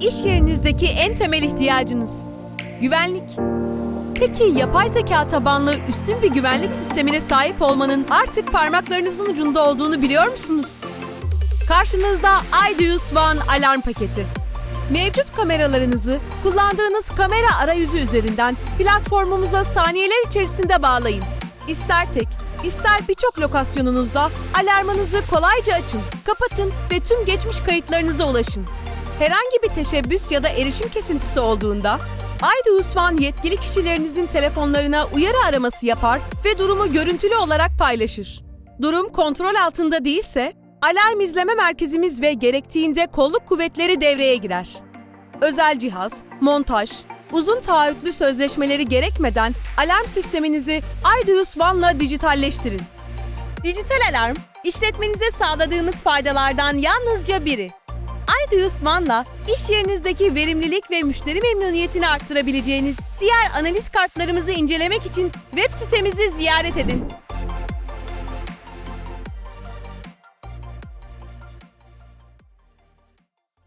iş yerinizdeki en temel ihtiyacınız. Güvenlik. Peki yapay zeka tabanlı üstün bir güvenlik sistemine sahip olmanın artık parmaklarınızın ucunda olduğunu biliyor musunuz? Karşınızda iDeus One alarm paketi. Mevcut kameralarınızı kullandığınız kamera arayüzü üzerinden platformumuza saniyeler içerisinde bağlayın. İster tek, ister birçok lokasyonunuzda alarmınızı kolayca açın, kapatın ve tüm geçmiş kayıtlarınıza ulaşın. Herhangi bir teşebbüs ya da erişim kesintisi olduğunda iDeus One yetkili kişilerinizin telefonlarına uyarı araması yapar ve durumu görüntülü olarak paylaşır. Durum kontrol altında değilse alarm izleme merkezimiz ve gerektiğinde kolluk kuvvetleri devreye girer. Özel cihaz, montaj, uzun taahhütlü sözleşmeleri gerekmeden alarm sisteminizi iDeus One'la dijitalleştirin. Dijital alarm, işletmenize sağladığımız faydalardan yalnızca biri. iDeus One'la iş yerinizdeki verimlilik ve müşteri memnuniyetini arttırabileceğiniz diğer analiz kartlarımızı incelemek için web sitemizi ziyaret edin.